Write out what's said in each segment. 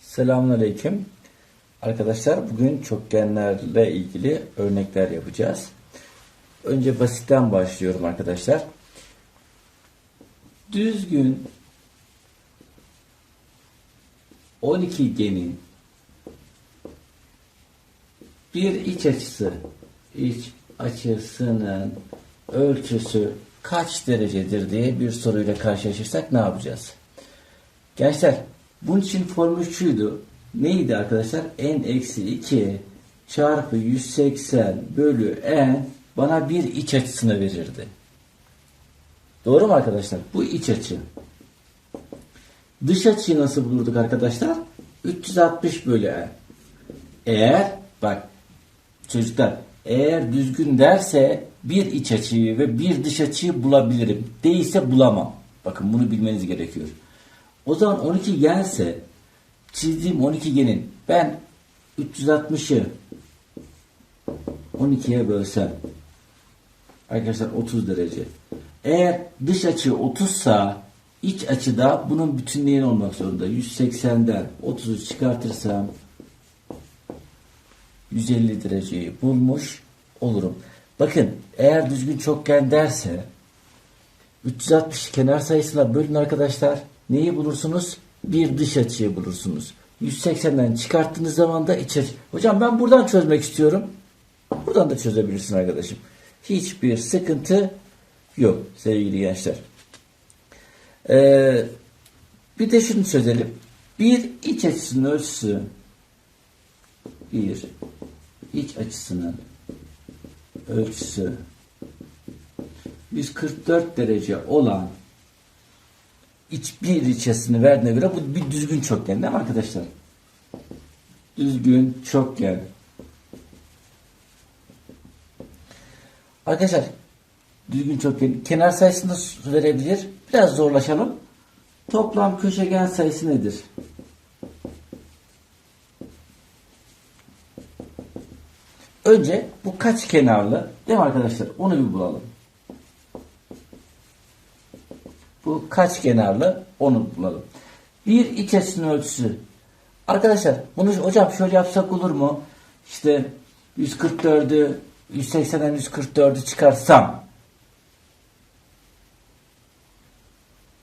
Selamünaleyküm. Arkadaşlar bugün çokgenlerle ilgili örnekler yapacağız. Önce basitten başlıyorum arkadaşlar. Düzgün 12 genin bir iç açısı iç açısının ölçüsü kaç derecedir diye bir soruyla karşılaşırsak ne yapacağız? Gençler bunun için formül şuydu. Neydi arkadaşlar? n eksi 2 çarpı 180 bölü n bana bir iç açısını verirdi. Doğru mu arkadaşlar? Bu iç açı. Dış açıyı nasıl bulurduk arkadaşlar? 360 bölü n. Eğer bak çocuklar eğer düzgün derse bir iç açıyı ve bir dış açıyı bulabilirim. Değilse bulamam. Bakın bunu bilmeniz gerekiyor. O zaman 12 gelse çizdiğim 12 genin ben 360'ı 12'ye bölsem arkadaşlar 30 derece. Eğer dış açı 30 sa iç açıda bunun bütünleyen olmak zorunda. 180'den 30'u çıkartırsam 150 dereceyi bulmuş olurum. Bakın eğer düzgün çokgen derse 360 kenar sayısına bölün arkadaşlar. Neyi bulursunuz? Bir dış açıyı bulursunuz. 180'den çıkarttığınız zaman da iç açı. Hocam ben buradan çözmek istiyorum. Buradan da çözebilirsin arkadaşım. Hiçbir sıkıntı yok sevgili gençler. Ee, bir de şunu çözelim. Bir iç açısının ölçüsü bir iç açısının ölçüsü 144 derece olan iç bir içerisini verdiğine göre bu bir düzgün çokgen değil mi arkadaşlar? Düzgün çokgen. Arkadaşlar düzgün çokgen kenar sayısını verebilir. Biraz zorlaşalım. Toplam köşegen sayısı nedir? Önce bu kaç kenarlı? Değil mi arkadaşlar? Onu bir bulalım. Bu kaç kenarlı? Onu bulalım. Bir iç açısının ölçüsü. Arkadaşlar bunu hocam şöyle yapsak olur mu? İşte 144'ü 180'den 144'ü çıkarsam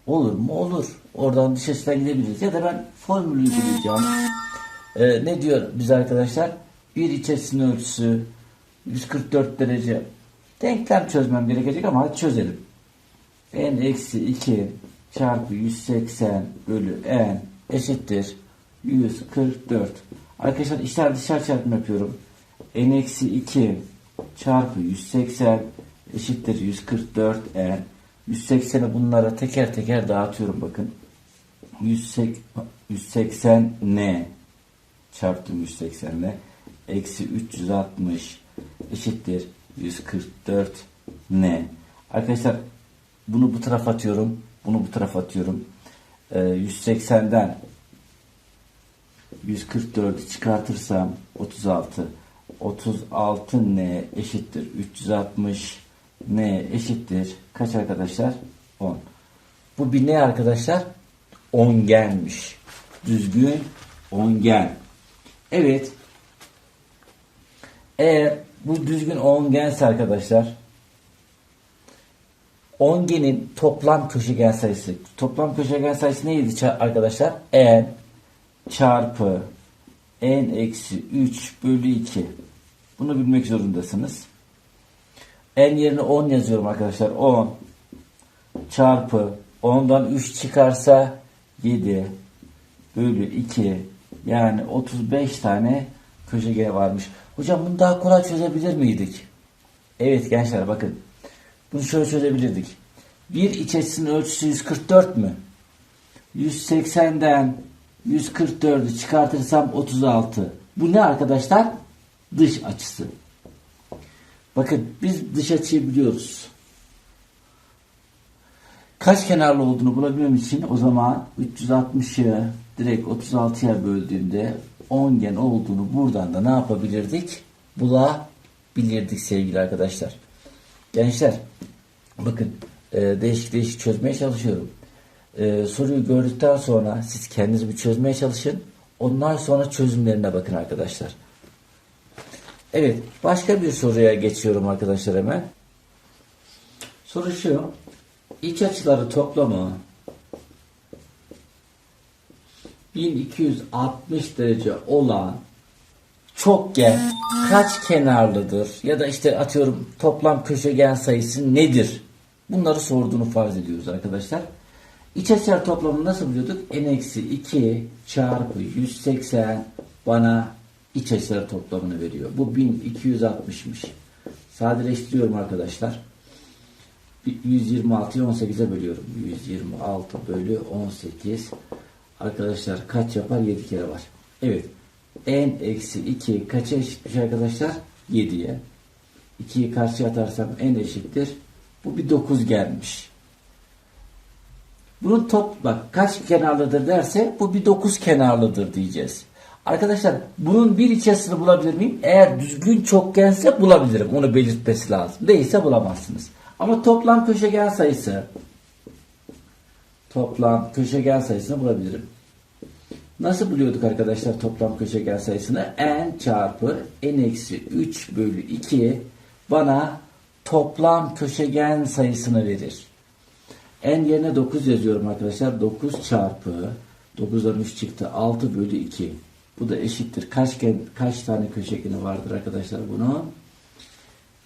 olur mu? Olur. Oradan dış açıdan gidebiliriz. Ya da ben formülü uygulayacağım. Ee, ne diyor biz arkadaşlar? Bir iç açısının ölçüsü 144 derece. Denklem çözmem gerekecek ama hadi çözelim n eksi 2 çarpı 180 bölü n eşittir 144. Arkadaşlar işler dışarı çarpım yapıyorum. n eksi 2 çarpı 180 eşittir 144 n. 180'i bunlara teker teker dağıtıyorum bakın. 180 n çarptım 180 ile eksi 360 eşittir 144 n. Arkadaşlar bunu bu tarafa atıyorum. Bunu bu tarafa atıyorum. Ee, 180'den 144'ü çıkartırsam 36 36 n eşittir 360 n eşittir kaç arkadaşlar 10 bu bir ne arkadaşlar ongenmiş düzgün ongen evet eğer bu düzgün ongense arkadaşlar ongenin toplam köşegen sayısı. Toplam köşegen sayısı neydi arkadaşlar? n çarpı n eksi 3 bölü 2. Bunu bilmek zorundasınız. n yerine 10 yazıyorum arkadaşlar. 10 çarpı 10'dan 3 çıkarsa 7 bölü 2 yani 35 tane köşegen varmış. Hocam bunu daha kolay çözebilir miydik? Evet gençler bakın. Bunu şöyle çözebilirdik. Bir iç açısının ölçüsü 144 mü? 180'den 144'ü çıkartırsam 36. Bu ne arkadaşlar? Dış açısı. Bakın biz dış açıyı biliyoruz. Kaç kenarlı olduğunu bulabilmem için o zaman 360'ı direkt 36'ya böldüğümde 10 gen olduğunu buradan da ne yapabilirdik? Bulabilirdik sevgili arkadaşlar. Gençler bakın e, değişik değişik çözmeye çalışıyorum. E, soruyu gördükten sonra siz kendiniz bir çözmeye çalışın. Ondan sonra çözümlerine bakın arkadaşlar. Evet başka bir soruya geçiyorum arkadaşlar hemen. Soru şu. İç açıları toplamı 1260 derece olan çokgen kaç kenarlıdır ya da işte atıyorum toplam köşegen sayısı nedir? Bunları sorduğunu farz ediyoruz arkadaşlar. İç açılar toplamını nasıl buluyorduk? n-2 çarpı 180 bana iç açılar toplamını veriyor. Bu 1260'mış. Sadeleştiriyorum arkadaşlar. 126'yı 18'e bölüyorum. 126 bölü 18 arkadaşlar kaç yapar? 7 kere var. Evet. n eksi 2 kaça eşitmiş arkadaşlar? 7'ye. 2'yi karşıya atarsam n eşittir. Bu bir 9 gelmiş. Bunun top bak kaç kenarlıdır derse bu bir 9 kenarlıdır diyeceğiz. Arkadaşlar bunun bir iç açısını bulabilir miyim? Eğer düzgün çokgense bulabilirim. Onu belirtmesi lazım. Değilse bulamazsınız. Ama toplam köşegen sayısı toplam köşegen sayısını bulabilirim. Nasıl buluyorduk arkadaşlar toplam köşegen sayısını? n çarpı n eksi 3 bölü 2 bana toplam köşegen sayısını verir. n yerine 9 yazıyorum arkadaşlar. 9 çarpı 9'dan 3 çıktı. 6 bölü 2. Bu da eşittir. Kaç, kaç tane köşegeni vardır arkadaşlar bunun?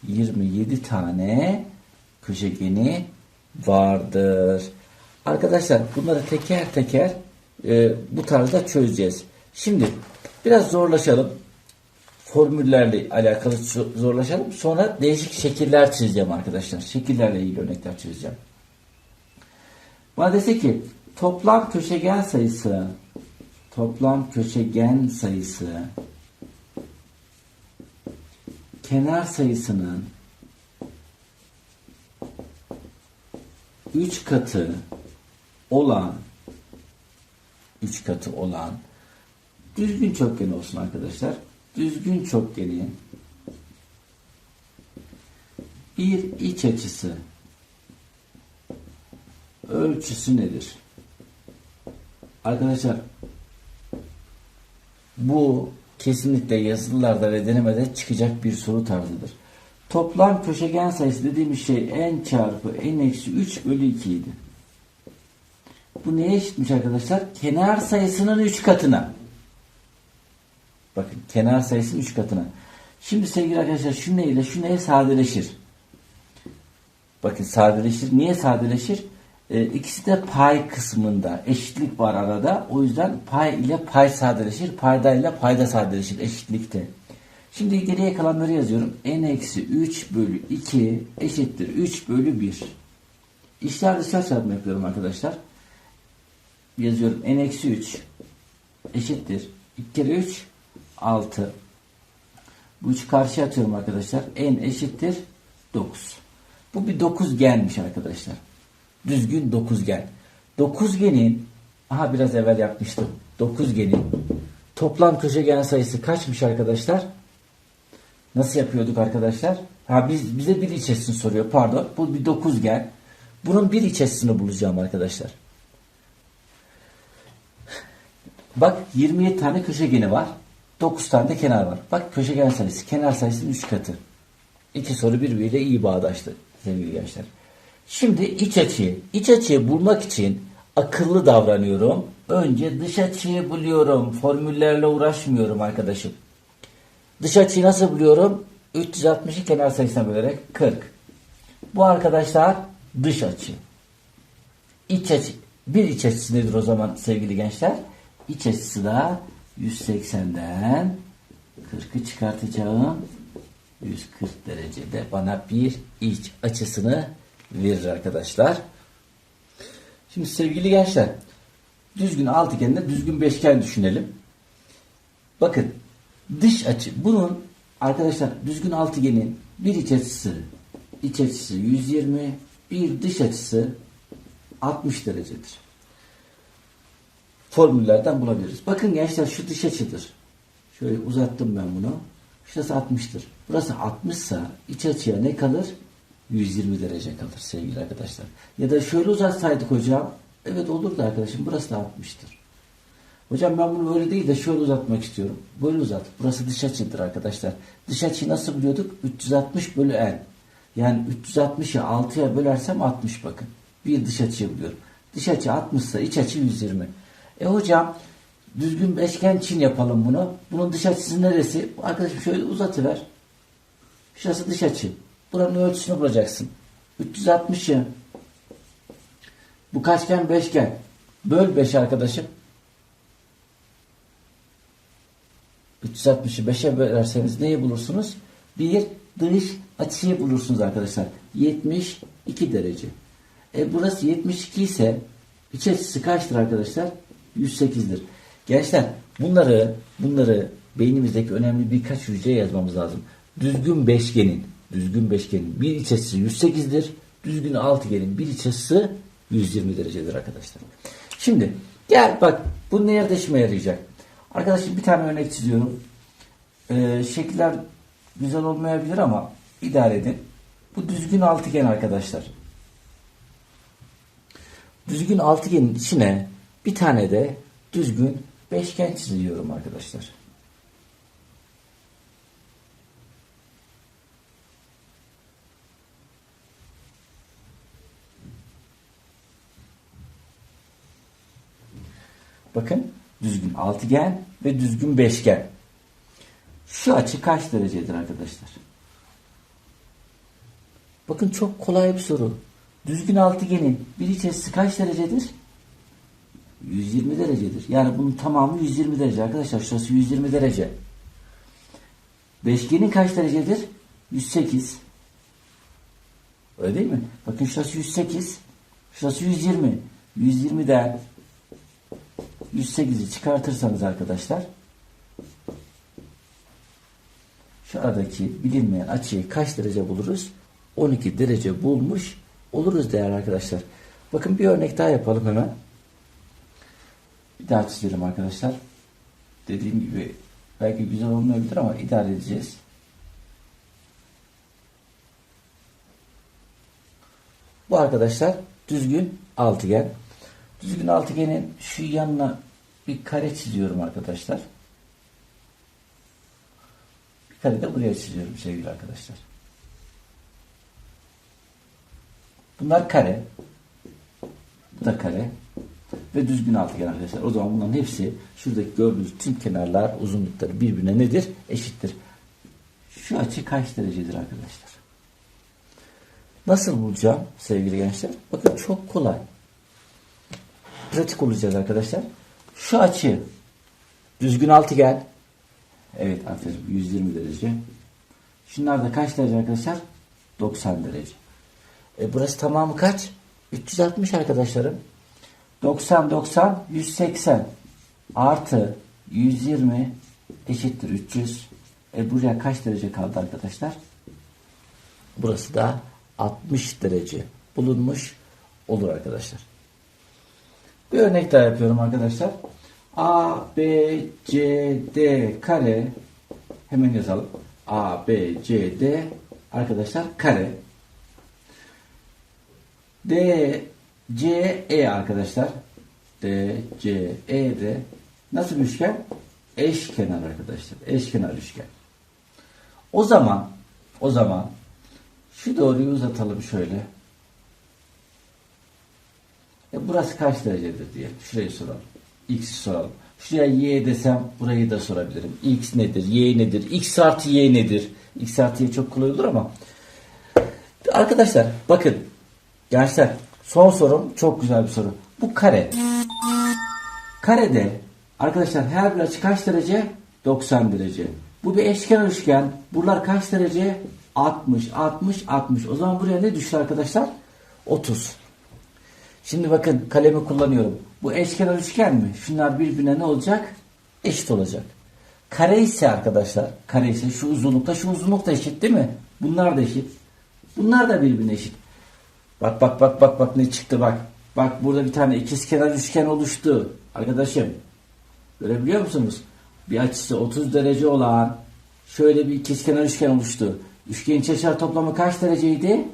27 tane köşegeni vardır. Arkadaşlar bunları teker teker e, bu tarzda çözeceğiz. Şimdi biraz zorlaşalım. Formüllerle alakalı zo- zorlaşalım. Sonra değişik şekiller çizeceğim arkadaşlar. Şekillerle ilgili örnekler çözeceğim. Bana dese ki toplam köşegen sayısı toplam köşegen sayısı kenar sayısının 3 katı olan 3 katı olan düzgün çokgen olsun arkadaşlar. Düzgün çokgenin bir iç açısı ölçüsü nedir? Arkadaşlar bu kesinlikle yazılılarda ve denemede çıkacak bir soru tarzıdır. Toplam köşegen sayısı dediğimiz şey n çarpı n eksi 3 bölü 2 idi. Bu neye eşitmiş arkadaşlar? Kenar sayısının 3 katına. Bakın kenar sayısının 3 katına. Şimdi sevgili arkadaşlar şu ne ile şu neye sadeleşir? Bakın sadeleşir. Niye sadeleşir? Ee, ikisi de pay kısmında. Eşitlik var arada. O yüzden pay ile pay sadeleşir. Payda ile payda sadeleşir eşitlikte. Şimdi geriye kalanları yazıyorum. n eksi 3 bölü 2 eşittir 3 bölü 1. İşler dışarı çarpma yapıyorum arkadaşlar. Yazıyorum n eksi 3 eşittir 2 kere 3 6. Bu 3 karşıya atıyorum arkadaşlar. n eşittir 9. Bu bir dokuzgenmiş arkadaşlar. Düzgün dokuzgen. Dokuzgenin aha biraz evvel yapmıştım. Dokuzgenin toplam köşegen sayısı kaçmış arkadaşlar? Nasıl yapıyorduk arkadaşlar? Ha biz bize bir açısını soruyor. Pardon. Bu bir dokuzgen. Bunun bir açısını bulacağım arkadaşlar. Bak 27 tane köşegeni var. 9 tane de kenar var. Bak köşegen sayısı, kenar sayısının 3 katı. İki soru birbiriyle iyi bağdaştı sevgili gençler. Şimdi iç açıyı, iç açıyı bulmak için akıllı davranıyorum. Önce dış açıyı buluyorum. Formüllerle uğraşmıyorum arkadaşım. Dış açıyı nasıl buluyorum? 360'ı kenar sayısına bölerek 40. Bu arkadaşlar dış açı. İç açı. Bir iç açısı nedir o zaman sevgili gençler? İç açısı da 180'den 40'ı çıkartacağım. 140 derecede bana bir iç açısını verir arkadaşlar. Şimdi sevgili gençler düzgün altıgende düzgün beşgen düşünelim. Bakın dış açı bunun arkadaşlar düzgün altıgenin bir iç açısı iç açısı 120 bir dış açısı 60 derecedir. Formüllerden bulabiliriz. Bakın gençler şu dış açıdır. Şöyle uzattım ben bunu. Şurası 60'tır. Burası 60 ise iç açıya ne kalır? 120 derece kalır sevgili arkadaşlar. Ya da şöyle uzatsaydık hocam. Evet olurdu arkadaşım. Burası da 60'tır. Hocam ben bunu böyle değil de şöyle uzatmak istiyorum. Böyle uzat. Burası dış açıdır arkadaşlar. Dış açıyı nasıl biliyorduk? 360 bölü n. Yani 360'ı 6'ya bölersem 60 bakın. Bir dış açıyı buluyorum. Dış açı 60 ise iç açı 120. E hocam düzgün beşgen için yapalım bunu. Bunun dış açısı neresi? Arkadaşım şöyle uzatıver. Şurası dış açı. Buranın ölçüsünü bulacaksın. 360'ı bu kaçgen beşgen. Böl 5 arkadaşım. 360'ı 5'e bölerseniz neyi bulursunuz? Bir dış açıyı bulursunuz arkadaşlar. 72 derece. E burası 72 ise iç açısı kaçtır arkadaşlar? 108'dir. Gençler bunları bunları beynimizdeki önemli birkaç hücreye yazmamız lazım. Düzgün beşgenin düzgün beşgenin bir iç açısı 108'dir. Düzgün altıgenin bir iç açısı 120 derecedir arkadaşlar. Şimdi gel bak bu nerede işime yarayacak? Arkadaşlar bir tane örnek çiziyorum. Ee, şekiller güzel olmayabilir ama idare edin. Bu düzgün altıgen arkadaşlar. Düzgün altıgenin içine bir tane de düzgün beşgen çiziyorum arkadaşlar. Bakın düzgün altıgen ve düzgün beşgen. Şu açı kaç derecedir arkadaşlar? Bakın çok kolay bir soru. Düzgün altıgenin bir iç açısı kaç derecedir? 120 derecedir. Yani bunun tamamı 120 derece arkadaşlar. Şurası 120 derece. Beşgenin kaç derecedir? 108. Öyle değil mi? Bakın şurası 108. Şurası 120. 120'den 108'i çıkartırsanız arkadaşlar şu aradaki bilinmeyen açıyı kaç derece buluruz? 12 derece bulmuş oluruz değerli arkadaşlar. Bakın bir örnek daha yapalım hemen. Bir daha çizelim arkadaşlar. Dediğim gibi belki güzel olmayabilir ama idare edeceğiz. Bu arkadaşlar düzgün altıgen. Düzgün altıgenin şu yanına bir kare çiziyorum arkadaşlar. Bir kare de buraya çiziyorum sevgili arkadaşlar. Bunlar kare. Bu da kare. Ve düzgün altıgen arkadaşlar. O zaman bunların hepsi şuradaki gördüğünüz tüm kenarlar uzunlukları birbirine nedir? Eşittir. Şu açı kaç derecedir arkadaşlar? Nasıl bulacağım sevgili gençler? Bakın çok kolay pratik olacağız arkadaşlar. Şu açı düzgün altıgen. Evet aferin 120 derece. Şunlar da kaç derece arkadaşlar? 90 derece. E burası tamamı kaç? 360 arkadaşlarım. 90 90 180 artı 120 eşittir 300. E buraya kaç derece kaldı arkadaşlar? Burası da 60 derece bulunmuş olur arkadaşlar. Bir örnek daha yapıyorum arkadaşlar. A, B, C, D kare hemen yazalım. A, B, C, D arkadaşlar kare. D, C, E arkadaşlar. D, C, E de nasıl bir üçgen? Eşkenar arkadaşlar. Eşkenar üçgen. O zaman o zaman şu doğruyu uzatalım şöyle. E burası kaç derecedir diye. Şurayı soralım. X'i soralım. Şuraya y desem burayı da sorabilirim. X nedir? Y nedir? X artı y nedir? X artı y çok kolay olur ama. Arkadaşlar bakın. Gençler son sorum çok güzel bir soru. Bu kare. Karede arkadaşlar her bir açı kaç derece? 90 derece. Bu bir eşkenar üçgen. Buralar kaç derece? 60, 60, 60. O zaman buraya ne düştü arkadaşlar? 30. Şimdi bakın kalemi kullanıyorum. Bu eşkenar üçgen mi? Şunlar birbirine ne olacak? Eşit olacak. Kare ise arkadaşlar, kare ise şu uzunlukta şu uzunluk da eşit değil mi? Bunlar da eşit. Bunlar da birbirine eşit. Bak bak bak bak bak ne çıktı bak. Bak burada bir tane ikizkenar üçgen oluştu. Arkadaşım görebiliyor musunuz? Bir açısı 30 derece olan şöyle bir ikizkenar üçgen oluştu. Üçgenin çeşitler toplamı kaç dereceydi?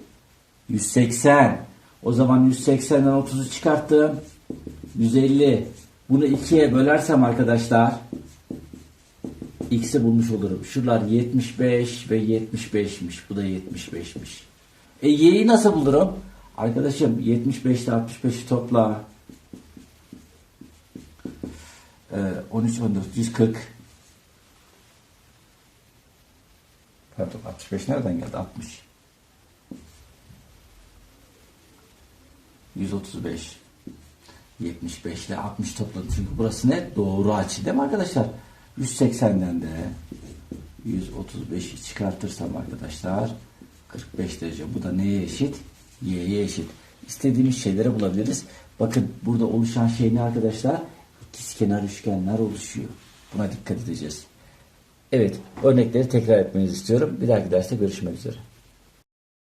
180. O zaman 180'den 30'u çıkarttım. 150. Bunu 2'ye bölersem arkadaşlar x'i bulmuş olurum. Şuralar 75 ve 75'miş. Bu da 75'miş. E y'yi nasıl bulurum? Arkadaşım 75 ile 65'i topla. Ee, 13, 14, 140. Pardon 65 nereden geldi? 60. 135. 75 ile 60 topladım. Çünkü burası ne? Doğru açı değil mi arkadaşlar? 180'den de 135'i çıkartırsam arkadaşlar 45 derece. Bu da neye eşit? Y'ye eşit. İstediğimiz şeyleri bulabiliriz. Bakın burada oluşan şey ne arkadaşlar? İkizkenar üçgenler oluşuyor. Buna dikkat edeceğiz. Evet, örnekleri tekrar etmenizi istiyorum. Bir dahaki derste görüşmek üzere.